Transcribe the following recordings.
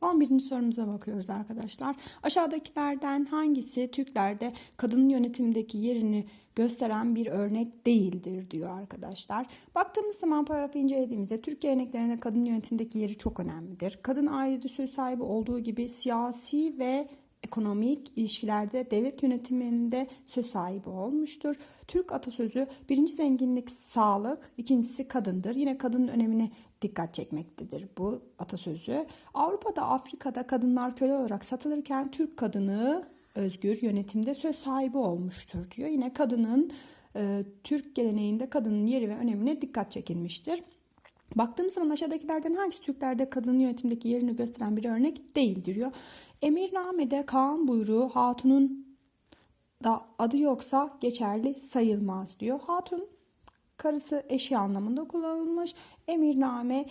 11. sorumuza bakıyoruz arkadaşlar. Aşağıdakilerden hangisi Türklerde kadının yönetimdeki yerini gösteren bir örnek değildir diyor arkadaşlar. Baktığımız zaman paragrafı incelediğimizde Türk geleneklerinde kadın yönetimdeki yeri çok önemlidir. Kadın ailede söz sahibi olduğu gibi siyasi ve ekonomik ilişkilerde devlet yönetiminde söz sahibi olmuştur. Türk atasözü birinci zenginlik sağlık, ikincisi kadındır. Yine kadının önemine dikkat çekmektedir bu atasözü. Avrupa'da, Afrika'da kadınlar köle olarak satılırken Türk kadını özgür yönetimde söz sahibi olmuştur diyor. Yine kadının e, Türk geleneğinde kadının yeri ve önemine dikkat çekilmiştir. Baktığımız zaman aşağıdakilerden hangisi Türklerde kadının yönetimdeki yerini gösteren bir örnek değildir diyor. Emirname'de Kaan buyruğu hatunun da adı yoksa geçerli sayılmaz diyor. Hatun karısı eşi anlamında kullanılmış. Emirname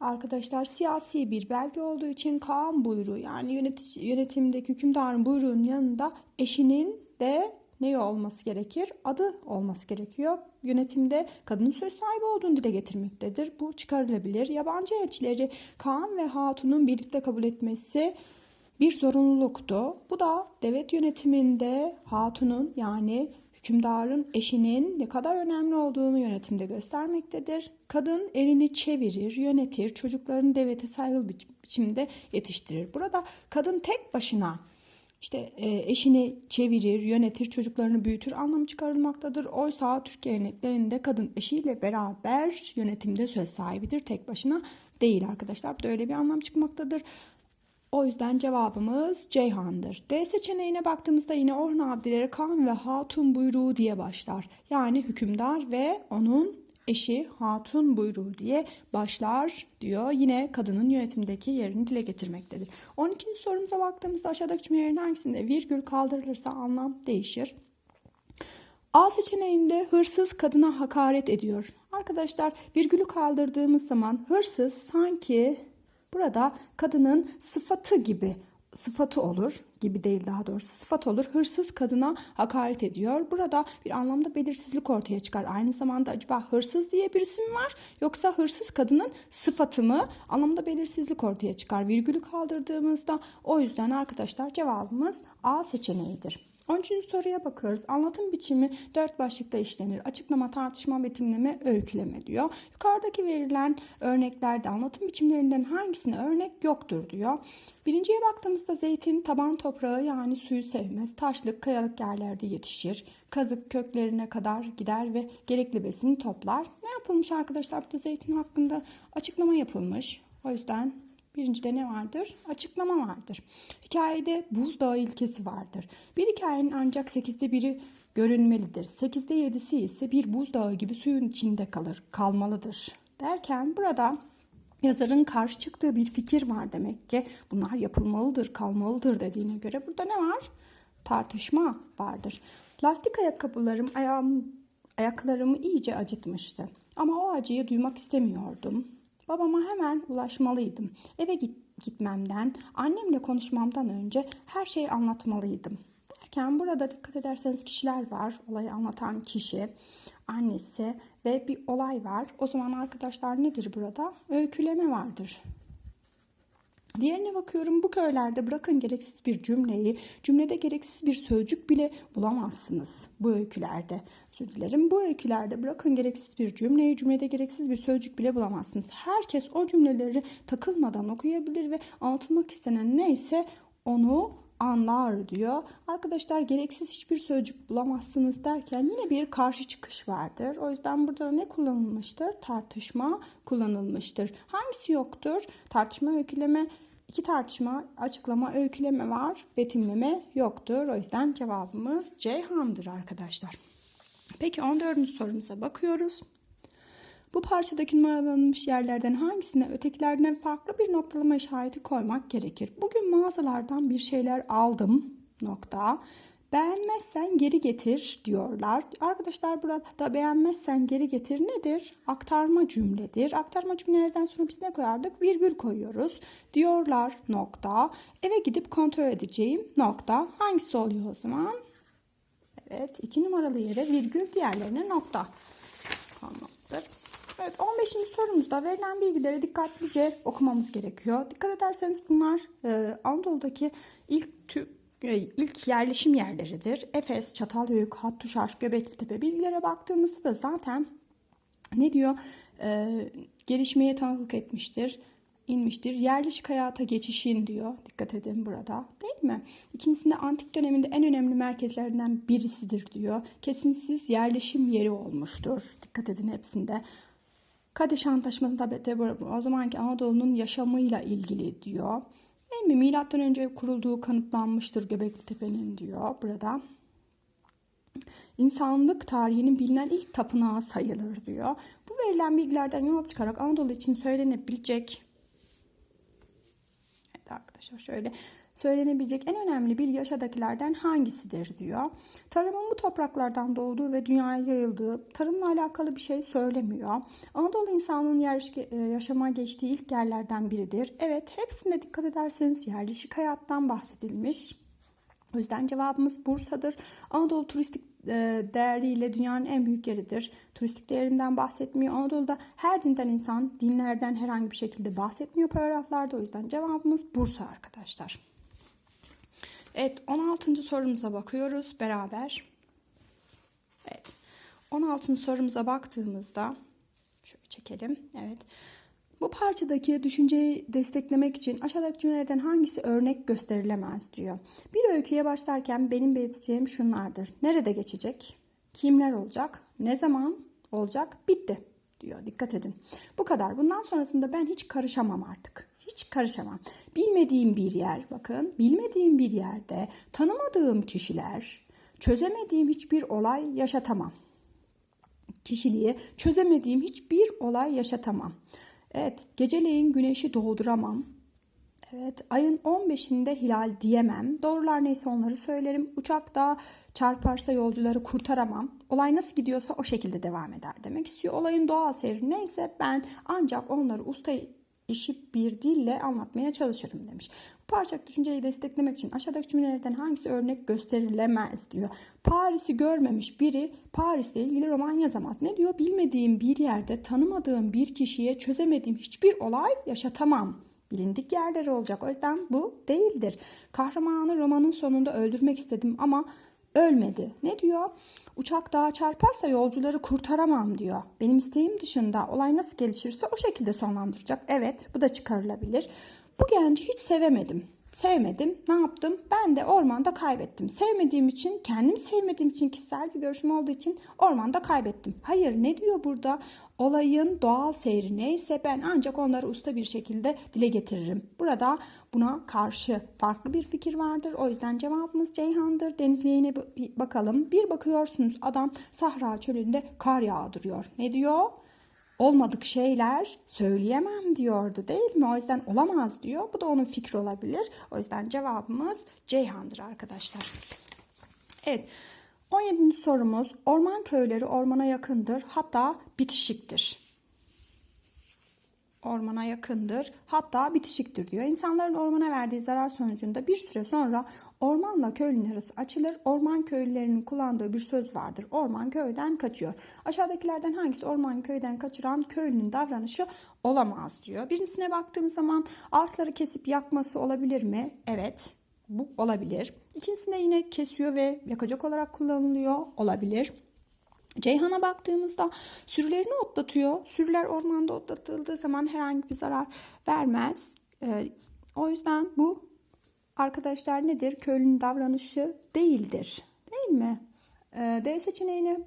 arkadaşlar siyasi bir belge olduğu için Kaan buyruğu yani yönetici, yönetimdeki hükümdarın buyruğunun yanında eşinin de ne olması gerekir? Adı olması gerekiyor. Yönetimde kadının söz sahibi olduğunu dile getirmektedir. Bu çıkarılabilir. Yabancı elçileri Kaan ve Hatun'un birlikte kabul etmesi bir zorunluluktu. Bu da devlet yönetiminde Hatun'un yani hükümdarın eşinin ne kadar önemli olduğunu yönetimde göstermektedir. Kadın elini çevirir, yönetir, çocuklarını devlete saygılı biçimde yetiştirir. Burada kadın tek başına işte e, eşini çevirir, yönetir, çocuklarını büyütür anlamı çıkarılmaktadır. Oysa Türk geleneklerinde kadın eşiyle beraber yönetimde söz sahibidir. Tek başına değil arkadaşlar. Burada öyle bir anlam çıkmaktadır. O yüzden cevabımız Ceyhan'dır. D seçeneğine baktığımızda yine Orhun Abdileri Kan ve Hatun buyruğu diye başlar. Yani hükümdar ve onun eşi Hatun buyruğu diye başlar diyor. Yine kadının yönetimdeki yerini dile getirmektedir. 12. sorumuza baktığımızda aşağıdaki cümlelerin hangisinde virgül kaldırılırsa anlam değişir. A seçeneğinde hırsız kadına hakaret ediyor. Arkadaşlar virgülü kaldırdığımız zaman hırsız sanki burada kadının sıfatı gibi sıfatı olur gibi değil daha doğrusu sıfat olur. Hırsız kadına hakaret ediyor. Burada bir anlamda belirsizlik ortaya çıkar. Aynı zamanda acaba hırsız diye bir isim var yoksa hırsız kadının sıfatı mı? Anlamda belirsizlik ortaya çıkar. Virgülü kaldırdığımızda o yüzden arkadaşlar cevabımız A seçeneğidir. 13. soruya bakıyoruz. Anlatım biçimi dört başlıkta işlenir. Açıklama, tartışma, betimleme, öyküleme diyor. Yukarıdaki verilen örneklerde anlatım biçimlerinden hangisine örnek yoktur diyor. Birinciye baktığımızda zeytin taban toprağı yani suyu sevmez. Taşlık, kayalık yerlerde yetişir. Kazık köklerine kadar gider ve gerekli besini toplar. Ne yapılmış arkadaşlar? Burada zeytin hakkında açıklama yapılmış. O yüzden Birincide ne vardır? Açıklama vardır. Hikayede buzdağı ilkesi vardır. Bir hikayenin ancak sekizde biri görünmelidir. Sekizde yedisi ise bir buzdağı gibi suyun içinde kalır, kalmalıdır. Derken burada yazarın karşı çıktığı bir fikir var demek ki. Bunlar yapılmalıdır, kalmalıdır dediğine göre burada ne var? Tartışma vardır. Lastik ayakkabılarım ayağım, ayaklarımı iyice acıtmıştı. Ama o acıyı duymak istemiyordum. Babama hemen ulaşmalıydım. Eve git, gitmemden, annemle konuşmamdan önce her şeyi anlatmalıydım. Derken burada dikkat ederseniz kişiler var. Olayı anlatan kişi, annesi ve bir olay var. O zaman arkadaşlar nedir burada? Öyküleme vardır. Diğerine bakıyorum bu köylerde bırakın gereksiz bir cümleyi, cümlede gereksiz bir sözcük bile bulamazsınız bu öykülerde. Özür dilerim. Bu öykülerde bırakın gereksiz bir cümleyi, cümlede gereksiz bir sözcük bile bulamazsınız. Herkes o cümleleri takılmadan okuyabilir ve anlatılmak istenen neyse onu anlar diyor. Arkadaşlar gereksiz hiçbir sözcük bulamazsınız derken yine bir karşı çıkış vardır. O yüzden burada ne kullanılmıştır? Tartışma kullanılmıştır. Hangisi yoktur? Tartışma, öyküleme, iki tartışma, açıklama, öyküleme var. Betimleme yoktur. O yüzden cevabımız Ceyhan'dır arkadaşlar. Peki 14. sorumuza bakıyoruz. Bu parçadaki numaralanmış yerlerden hangisine ötekilerden farklı bir noktalama işareti koymak gerekir? Bugün mağazalardan bir şeyler aldım nokta. Beğenmezsen geri getir diyorlar. Arkadaşlar burada beğenmezsen geri getir nedir? Aktarma cümledir. Aktarma cümlelerden sonra biz ne koyardık? Virgül koyuyoruz. Diyorlar nokta. Eve gidip kontrol edeceğim nokta. Hangisi oluyor o zaman? Evet iki numaralı yere virgül diğerlerine nokta. Tamamdır. 15. sorumuzda verilen bilgileri dikkatlice okumamız gerekiyor. Dikkat ederseniz bunlar e, Anadolu'daki ilk tü- e, ilk yerleşim yerleridir. Efes, Çatalhöyük, Hattuşaş, Göbeklitepe bilgilere baktığımızda da zaten ne diyor? E, gelişmeye tanıklık etmiştir, inmiştir. Yerleşik hayata geçişin diyor. Dikkat edin burada. Değil mi? İkincisinde antik döneminde en önemli merkezlerden birisidir diyor. Kesintisiz yerleşim yeri olmuştur. Dikkat edin hepsinde. Kadeş Antlaşması'nda de o zamanki Anadolu'nun yaşamıyla ilgili diyor. Değil mi? Milattan önce kurulduğu kanıtlanmıştır Göbekli Tepe'nin diyor burada. İnsanlık tarihinin bilinen ilk tapınağı sayılır diyor. Bu verilen bilgilerden yola çıkarak Anadolu için söylenebilecek Arkadaşlar şöyle söylenebilecek en önemli bilgi aşağıdakilerden hangisidir diyor. Tarımın bu topraklardan doğduğu ve dünyaya yayıldığı tarımla alakalı bir şey söylemiyor. Anadolu insanlığının yerleşik, e, yaşama geçtiği ilk yerlerden biridir. Evet hepsine dikkat ederseniz yerleşik hayattan bahsedilmiş. O yüzden cevabımız Bursa'dır. Anadolu turistik değeriyle dünyanın en büyük yeridir. Turistik değerinden bahsetmiyor. Anadolu'da her dinden insan dinlerden herhangi bir şekilde bahsetmiyor paragraflarda. O yüzden cevabımız Bursa arkadaşlar. Evet 16. sorumuza bakıyoruz beraber. Evet 16. sorumuza baktığımızda şöyle çekelim. Evet. Bu parçadaki düşünceyi desteklemek için aşağıdaki cümlelerden hangisi örnek gösterilemez diyor. Bir öyküye başlarken benim belirteceğim şunlardır. Nerede geçecek? Kimler olacak? Ne zaman olacak? Bitti diyor. Dikkat edin. Bu kadar. Bundan sonrasında ben hiç karışamam artık. Hiç karışamam. Bilmediğim bir yer bakın. Bilmediğim bir yerde tanımadığım kişiler, çözemediğim hiçbir olay yaşatamam. Kişiliği çözemediğim hiçbir olay yaşatamam. Evet, geceleyin güneşi doğduramam. Evet, ayın 15'inde hilal diyemem. Doğrular neyse onları söylerim. Uçakta çarparsa yolcuları kurtaramam. Olay nasıl gidiyorsa o şekilde devam eder demek istiyor. Olayın doğal seyri neyse ben ancak onları usta işi bir dille anlatmaya çalışırım demiş. Parçak düşünceyi desteklemek için aşağıdaki cümlelerden hangisi örnek gösterilemez diyor. Paris'i görmemiş biri Paris'le ilgili roman yazamaz. Ne diyor? Bilmediğim bir yerde tanımadığım bir kişiye çözemediğim hiçbir olay yaşatamam. Bilindik yerleri olacak. O yüzden bu değildir. Kahramanı romanın sonunda öldürmek istedim ama ölmedi. Ne diyor? Uçak dağa çarparsa yolcuları kurtaramam diyor. Benim isteğim dışında olay nasıl gelişirse o şekilde sonlandıracak. Evet bu da çıkarılabilir. Bu genci hiç sevemedim. Sevmedim. Ne yaptım? Ben de ormanda kaybettim. Sevmediğim için, kendim sevmediğim için kişisel bir görüşüm olduğu için ormanda kaybettim. Hayır ne diyor burada? Olayın doğal seyri neyse ben ancak onları usta bir şekilde dile getiririm. Burada buna karşı farklı bir fikir vardır. O yüzden cevabımız Ceyhan'dır. Denizliğine bakalım. Bir bakıyorsunuz adam Sahra çölünde kar yağdırıyor. Ne diyor? Olmadık şeyler söyleyemem diyordu değil mi? O yüzden olamaz diyor. Bu da onun fikri olabilir. O yüzden cevabımız Ceyhan'dır arkadaşlar. Evet. 17. sorumuz orman köyleri ormana yakındır hatta bitişiktir. Ormana yakındır hatta bitişiktir diyor. İnsanların ormana verdiği zarar sonucunda bir süre sonra ormanla köylünün arası açılır. Orman köylülerinin kullandığı bir söz vardır. Orman köyden kaçıyor. Aşağıdakilerden hangisi orman köyden kaçıran köylünün davranışı olamaz diyor. Birincisine baktığımız zaman ağaçları kesip yakması olabilir mi? Evet bu olabilir. İkincisinde yine kesiyor ve yakacak olarak kullanılıyor olabilir. Ceyhan'a baktığımızda sürülerini otlatıyor. Sürüler ormanda otlatıldığı zaman herhangi bir zarar vermez. Ee, o yüzden bu arkadaşlar nedir? Köylünün davranışı değildir. Değil mi? Ee, D seçeneğine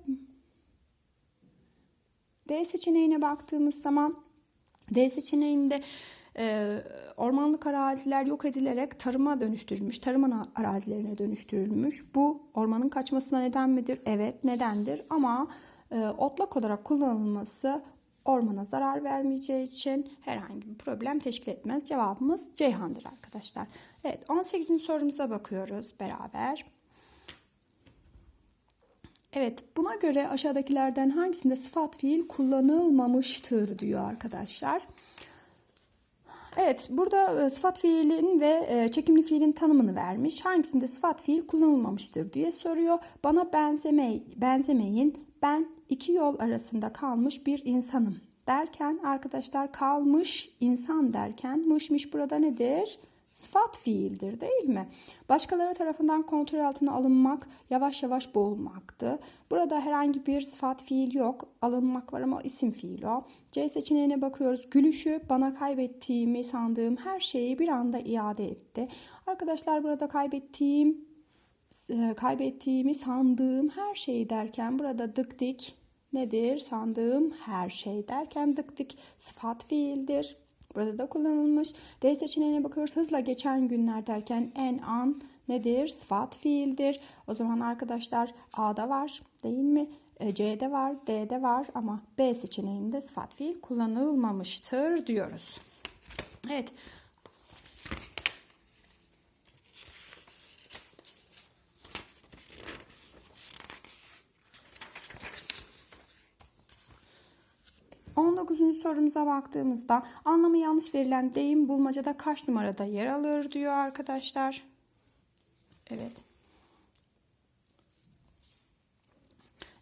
D seçeneğine baktığımız zaman D seçeneğinde e, ormanlık araziler yok edilerek tarıma dönüştürülmüş, tarım arazilerine dönüştürülmüş. Bu ormanın kaçmasına neden midir? Evet, nedendir. Ama e, otlak olarak kullanılması ormana zarar vermeyeceği için herhangi bir problem teşkil etmez. Cevabımız Ceyhan'dır arkadaşlar. Evet, 18. sorumuza bakıyoruz beraber. Evet, buna göre aşağıdakilerden hangisinde sıfat fiil kullanılmamıştır diyor arkadaşlar. Evet, burada e, sıfat fiilin ve e, çekimli fiilin tanımını vermiş. Hangisinde sıfat fiil kullanılmamıştır diye soruyor. Bana benzeme, benzemeyin. Ben iki yol arasında kalmış bir insanım. derken arkadaşlar kalmış insan derken mışmış burada nedir? Sıfat fiildir değil mi? Başkaları tarafından kontrol altına alınmak, yavaş yavaş boğulmaktı. Burada herhangi bir sıfat fiil yok. Alınmak var ama isim fiil o. C seçeneğine bakıyoruz. Gülüşü bana kaybettiğimi sandığım her şeyi bir anda iade etti. Arkadaşlar burada kaybettiğim e, kaybettiğimi sandığım her şeyi derken burada dık dik nedir? Sandığım her şey derken dık dik sıfat fiildir. Burada da kullanılmış. D seçeneğine bakıyoruz. Hızla geçen günler derken en an nedir? Sıfat fiildir. O zaman arkadaşlar A'da var değil mi? E, C'de var, D'de var ama B seçeneğinde sıfat fiil kullanılmamıştır diyoruz. Evet. On dokuzuncu sorumuza baktığımızda anlamı yanlış verilen deyim bulmacada kaç numarada yer alır diyor arkadaşlar. Evet.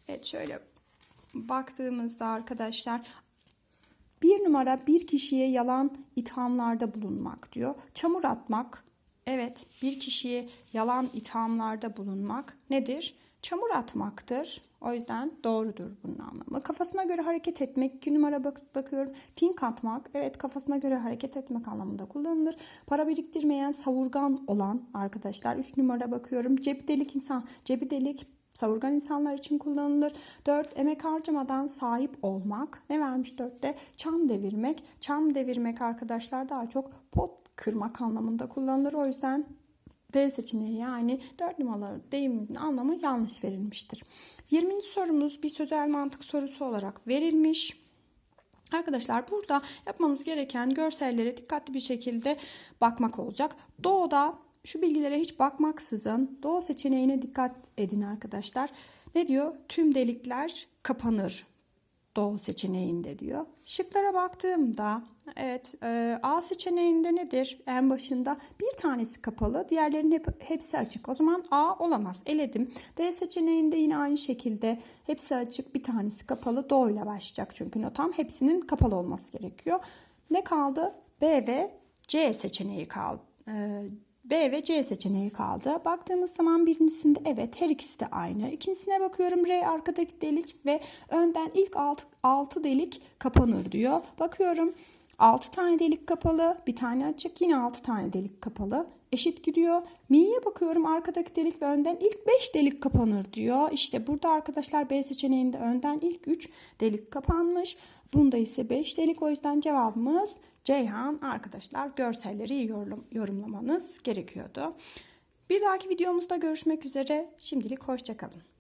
Evet şöyle baktığımızda arkadaşlar bir numara bir kişiye yalan ithamlarda bulunmak diyor. Çamur atmak. Evet bir kişiye yalan ithamlarda bulunmak nedir? Çamur atmaktır. O yüzden doğrudur bunun anlamı. Kafasına göre hareket etmek. iki numara bak bakıyorum. Fink atmak. Evet kafasına göre hareket etmek anlamında kullanılır. Para biriktirmeyen, savurgan olan arkadaşlar. Üç numara bakıyorum. Cebi delik insan. Cebi delik savurgan insanlar için kullanılır. 4. Emek harcamadan sahip olmak. Ne vermiş 4'te? Çam devirmek. Çam devirmek arkadaşlar daha çok pot kırmak anlamında kullanılır. O yüzden B seçeneği yani 4 numaralı deyimimizin anlamı yanlış verilmiştir. 20. sorumuz bir sözel mantık sorusu olarak verilmiş. Arkadaşlar burada yapmamız gereken görsellere dikkatli bir şekilde bakmak olacak. Doğuda şu bilgilere hiç bakmaksızın doğu seçeneğine dikkat edin arkadaşlar. Ne diyor? Tüm delikler kapanır doğu seçeneğinde diyor. Şıklara baktığımda evet e, A seçeneğinde nedir? En başında bir tanesi kapalı diğerlerinin hep, hepsi açık. O zaman A olamaz eledim. D seçeneğinde yine aynı şekilde hepsi açık bir tanesi kapalı doğu ile başlayacak. Çünkü notam hepsinin kapalı olması gerekiyor. Ne kaldı? B ve C seçeneği kaldı. E, B ve C seçeneği kaldı. Baktığımız zaman birincisinde evet her ikisi de aynı. İkincisine bakıyorum R arkadaki delik ve önden ilk 6, 6 delik kapanır diyor. Bakıyorum 6 tane delik kapalı, bir tane açık, yine 6 tane delik kapalı. Eşit gidiyor. Mi'ye bakıyorum arkadaki delik ve önden ilk 5 delik kapanır diyor. İşte burada arkadaşlar B seçeneğinde önden ilk 3 delik kapanmış. Bunda ise 5 delik o yüzden cevabımız Ceyhan arkadaşlar görselleri yorum, yorumlamanız gerekiyordu. Bir dahaki videomuzda görüşmek üzere. Şimdilik hoşçakalın.